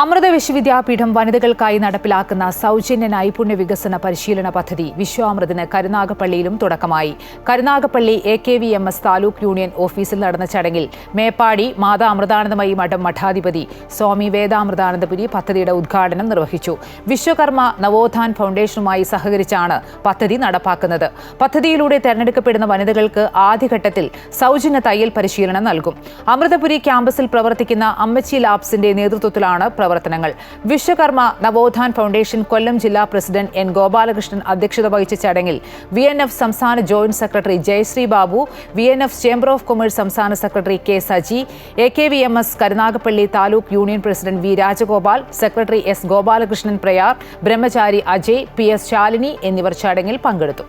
അമൃത വിശ്വവിദ്യാപീഠം വനിതകൾക്കായി നടപ്പിലാക്കുന്ന സൗജന്യ നൈപുണ്യ വികസന പരിശീലന പദ്ധതി വിശ്വാമൃതിന് കരുനാഗപ്പള്ളിയിലും തുടക്കമായി. Karunagappally A K V M S taluk union ഓഫീസിൽ നടന്ന ചടങ്ങിൽ മേപ്പാടി മാതാ അമൃതാനന്ദമയി മഠം മഠാധിപതി സ്വാമി വേദാമൃതാനന്ദപുരി പദ്ധതിയുടെ ഉദ്ഘാടനം നിർവഹിച്ചു. വിശ്വകർമ്മ നവോത്ഥാൻ ഫൗണ്ടേഷനുമായി സഹകരിച്ചാണ് പദ്ധതി നടപ്പാക്കുന്നത്. പദ്ധതിയിലൂടെ തെരഞ്ഞെടുക്കപ്പെടുന്ന വനിതകൾക്ക് ആദ്യഘട്ടത്തിൽ സൗജന്യ തയ്യൽ പരിശീലനം നൽകും. അമൃതപുരി ക്യാമ്പസിൽ പ്രവർത്തിക്കുന്ന അമ്മച്ചി ലാബ്സിന്റെ നേതൃത്വത്തിലാണ് പ്രവർത്തനങ്ങൾ. വിശ്വകർമ്മ നവോത്ഥാൻ ഫൗണ്ടേഷൻ കൊല്ലം ജില്ലാ പ്രസിഡന്റ് എൻ ഗോപാലകൃഷ്ണൻ അധ്യക്ഷത വഹിച്ച ചടങ്ങിൽ വി എൻ എഫ് സംസ്ഥാന joint secretary Jayashree Babu V N F chamber of commerce സംസ്ഥാന secretary K Saji A K V M S Karunagappally taluk union president V Rajagopal secretary S Gopalakrishnan Prayar Brahmachari Ajay P S Shalini എന്നിവർ ചടങ്ങിൽ പങ്കെടുത്തു.